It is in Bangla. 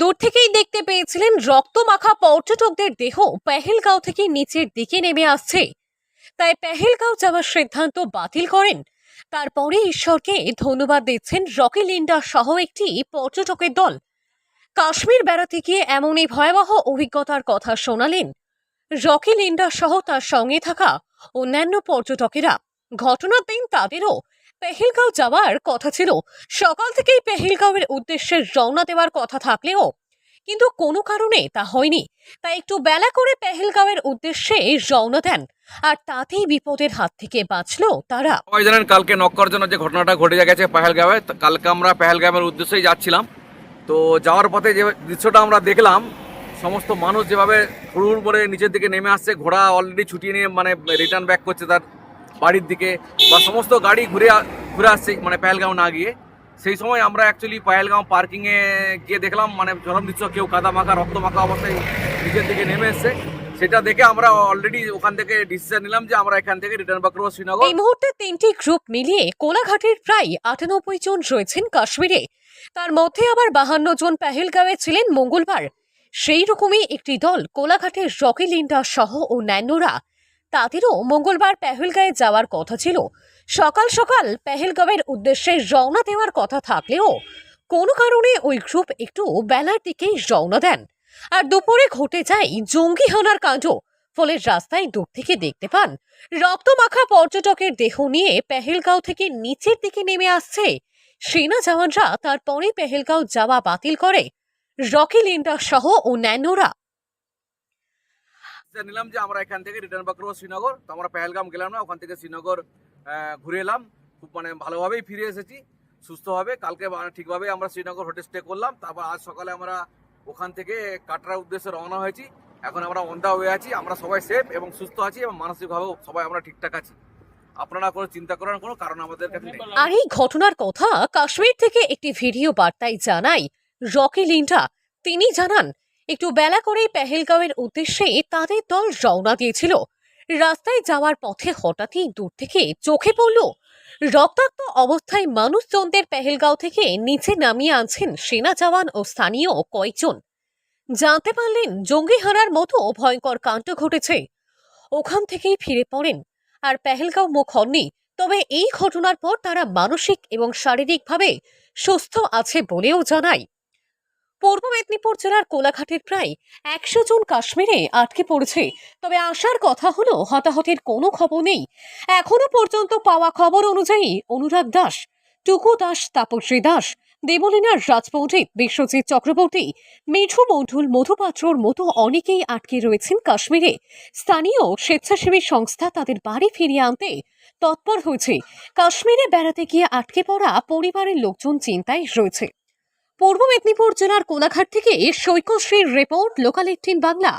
দূর থেকেই দেখতে পেয়েছিলেন রক্তমাখা পর্যটকদের দেহ পেহেলগাঁও থেকে নিচের দিকে নেমে আসছে। তাই পেহেলগাঁও যাওয়ার সিদ্ধান্ত বাতিল করেন। তারপরে ঈশ্বরকে ধন্যবাদ দিচ্ছেন রকি লিন্ডা সহ একটি পর্যটকের দল। কাশ্মীর বেড়াতে গিয়ে এমনই ভয়াবহ অভিজ্ঞতার কথা শোনালেন রকি লিন্ডা সহ তার সঙ্গে থাকা অন্যান্য পর্যটকেরা। ঘটনার দিন তাদেরও পেহেলগাঁও যাওয়ার কথা ছিল। সকাল থেকেই পেহেলগাঁওয়ের উদ্দেশ্যে রওনা দেওয়ার কথা থাকলেও কিন্তু কোনো কারণে তা হয়নি। তাই একটু বেলা করে পেহেলগাঁওয়ের উদ্দেশ্যে রওনা দেন আর তাতেই বিপদের হাত থেকে বাঁচলো তারা। সবাই জানেন, কালকে নক্কর জন্য যে ঘটনাটা ঘটে গেছে পেহেলগাঁওয়ে। কালকে আমরা পেহেলগাঁওয়ের উদ্দেশ্যেই যাচ্ছিলাম। তো যাওয়ার পথে যে দৃশ্যটা আমরা দেখলাম, সমস্ত মানুষ যেভাবে হুড় করে নিচের দিকে নেমে আসছে, ঘোড়া অলরেডি ছুটিয়ে নিয়ে মানে রিটার্ন ব্যাক করছে তার। বাড়ির দিকে বা সমস্ত গাড়ি ঘুরে ঘুরে আসছে মানে পেহেলগাঁও না গিয়ে। সেই সময় আমরা অ্যাকচুয়ালি পেহেলগাঁও পার্কিংয়ে গিয়ে দেখলাম মানে চরম দৃশ্য, কেউ কাদা মাখা রক্ত মাখা অবস্থায় নিচের দিকে নেমে এসছে। সেটা দেখে আমরা অলরেডি ওখান থেকে ডিসিশন নিলাম যে আমরা এখান থেকে রিটার্ন ব্যাক করব শ্রীনগর। এই মুহূর্তে তিনটি গ্রুপ মিলিয়ে কোলাঘাটের প্রায় আটানব্বই জন রয়েছেন কাশ্মীরে। তার মধ্যে আবার বাহান্ন জন পেহেলগাঁওয়ে ছিলেন মঙ্গলবার। সেই রকমই একটি দল কোলাঘাটের রকি লিন্ডা সহ অন্যান্যরা তাদেরও মঙ্গলবার পেহেলগাঁয়ে যাওয়ার কথা ছিল। সকাল সকাল পেহেলগাঁওয়ের উদ্দেশ্যে রওনা দেওয়ার কথা থাকলেও কোনো কারণে ওই গ্রুপ একটু বেলার দিকেই রওনা দেন। আর দুপুরে ঘটে যায় জঙ্গি হানার কাণ্ড। ফলে রাস্তায় দূর থেকে দেখতে পান, রক্তমাখা পর্যটকের দেহ নিয়ে পেহেলগাঁও থেকে নিচের দিকে নেমে আসছে। সেনা জওয়ানরা তারপরে পেহেলগাঁও যাওয়া বাতিল করে। রকি লিন্ডা সহ অন্যান্যরা নিলাম যে আমরা এখান থেকে রিটার্ন ব্যাক করব শ্রীনগর। তো আমরা পেহেলগাম গেলাম না, ওখান থেকে শ্রীনগর ঘুরে এলাম। খুব মানে ভালোভাবেই ফিরে এসেছি সুস্থভাবে কালকে ঠিকভাবে আমরা শ্রীনগর হোটেল স্টে করলাম। তারপর আজ সকালে আমরা ওখান থেকে কাটরার উদ্দেশ্যে রওনা হয়েছি। এখন আমরা অন হয়ে আছি। আমরা সবাই সেফ এবং সুস্থ আছি এবং মানসিকভাবেও সবাই আমরা ঠিকঠাক আছি। আপনারা কোনো চিন্তা করার কোনো কারণ আমাদের কাছে আর এই ঘটনার কথা কাশ্মীর থেকে একটি ভিডিও বার্তায় জানাই রকি লিন্ডা তিনি জানান একটু বেলা করেই পেহেলগাঁওয়ের উদ্দেশ্যে তাদের দল রওনা দিয়েছিল। রাস্তায় যাওয়ার পথে হঠাৎই দূর থেকে চোখে পড়ল, রক্তাক্ত অবস্থায় মানুষজনদের পেহেলগাঁও থেকে নিচে নামিয়ে আনছেন সেনা জওয়ান ও স্থানীয় কয়েকজন। জানতে পারলেন জঙ্গি হানার মতো ভয়ঙ্কর কাণ্ড ঘটেছে। ওখান থেকেই ফিরে পড়েন, আর পেহেলগাঁও মুখ হননি, তবে এই ঘটনার পর তারা মানসিক এবং শারীরিকভাবে সুস্থ আছে বলেও জানায়। পূর্ব মেদিনীপুর জেলার কোলাঘাটের প্রায় একশো জন কাশ্মীরে আটকে পড়েছে। তবে আসার কথা হলো, হতাহতের কোনো খবর নেই। এখনও পর্যন্ত পাওয়া খবর অনুযায়ী অনুরাগ দাস, টুকু দাস, তাপশ্রী দাস, দেবলীনার রাজপণ্ডিত বিশ্বজিৎ চক্রবর্তী, মিঠু মণ্ডল মধুপাত্রর মতো অনেকেই আটকে রয়েছেন কাশ্মীরে। স্থানীয় স্বেচ্ছাসেবী সংস্থা তাদের বাড়ি ফিরিয়ে আনতে তৎপর হয়েছে। কাশ্মীরে বেড়াতে গিয়ে আটকে পড়া পরিবারের লোকজন চিন্তায় রয়েছে। পূর্ব মেদিনীপুর জেলার কোলাঘাট থেকে সৈকশ্রীর রিপোর্ট লোকাল এইটিন বাংলা।